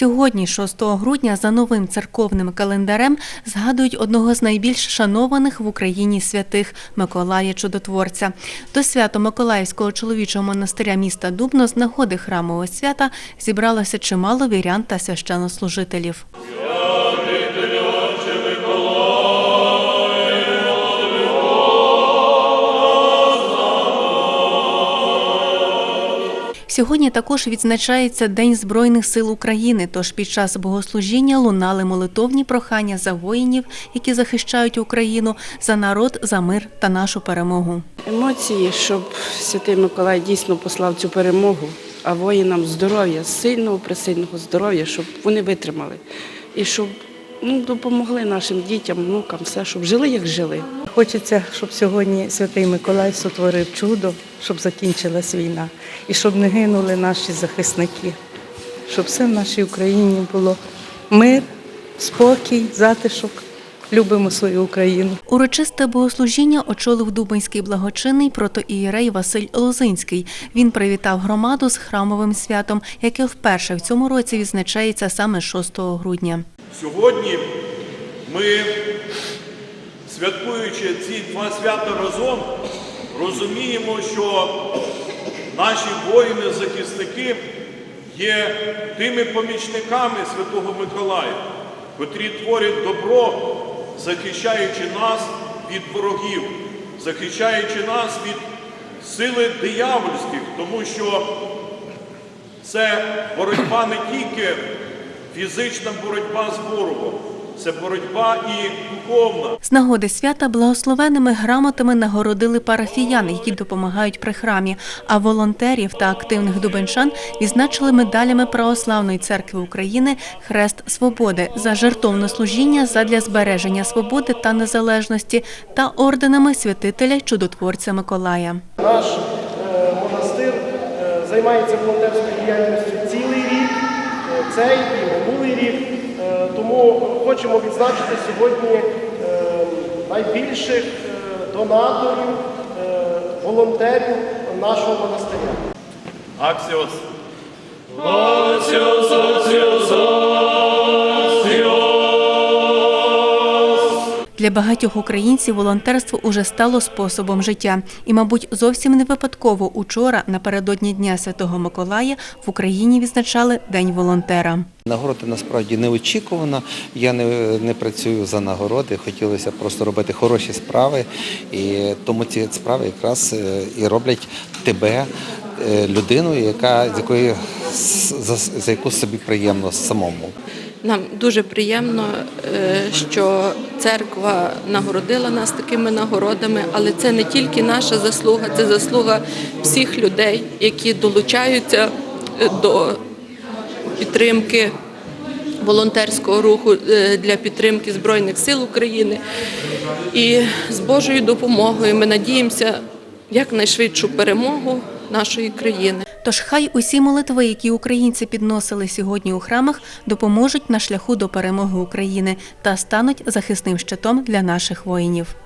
Сьогодні, 6 грудня, за новим церковним календарем згадують одного з найбільш шанованих в Україні святих Миколая Чудотворця. До свято Миколаївського чоловічого монастиря міста Дубно з нагоди храмового свята зібралося чимало вірян та священнослужителів. Сьогодні також відзначається День Збройних сил України. Тож під час богослужіння лунали молитовні прохання за воїнів, які захищають Україну, за народ, за мир та нашу перемогу. Емоції, щоб Святий Миколай дійсно послав цю перемогу, а воїнам здоров'я, сильного, пресильного здоров'я, щоб вони витримали. І щоб ну, допомогли нашим дітям, внукам, все, щоб жили, як жили. Хочеться, щоб сьогодні Святий Миколай сотворив чудо, щоб закінчилась війна, і щоб не гинули наші захисники, щоб все в нашій Україні було мир, спокій, затишок. Любимо свою Україну. Урочисте богослужіння очолив Дубинський благочинний протоієрей Василь Лозинський. Він привітав громаду з храмовим святом, яке вперше в цьому році відзначається саме 6 грудня. Сьогодні ми, святкуючи ці два свята разом, розуміємо, що наші воїни-захисники є тими помічниками Святого Миколая, котрі творять добро, захищаючи нас від ворогів, захищаючи нас від сили диявольських, тому що це боротьба не тільки фізична боротьба з ворогом, це боротьба і духовна. З нагоди свята благословенними грамотами нагородили парафіян, які допомагають при храмі, а волонтерів та активних дубенчан відзначили медалями Православної церкви України Хрест Свободи за жертовне служіння задля збереження свободи та незалежності та орденами святителя чудотворця Миколая. Наш е, монастир е, займається волонтерською діяльністю цілий рік, цей і минулий рік. Е, Тому хочемо відзначити сьогодні е, найбільших е, донаторів, волонтерів нашого монастиря. Аксіос. Для багатьох українців волонтерство уже стало способом життя. І, мабуть, зовсім не випадково учора, напередодні Дня Святого Миколая, в Україні відзначали День волонтера. Нагорода насправді неочікувана. Я не, не працюю за нагороди. Хотілося просто робити хороші справи, і тому ці справи якраз е, і роблять тебе е, людиною, яка з якої за, за яку собі приємно самому. Нам дуже приємно, е, що церква нагородила нас такими нагородами, але це не тільки наша заслуга, це заслуга всіх людей, які долучаються е, до підтримки волонтерського руху е, для підтримки Збройних сил України. І з Божою допомогою ми надіємося якнайшвидшу перемогу нашої країни. Тож хай усі молитви, які українці підносили сьогодні у храмах, допоможуть на шляху до перемоги України та стануть захисним щитом для наших воїнів.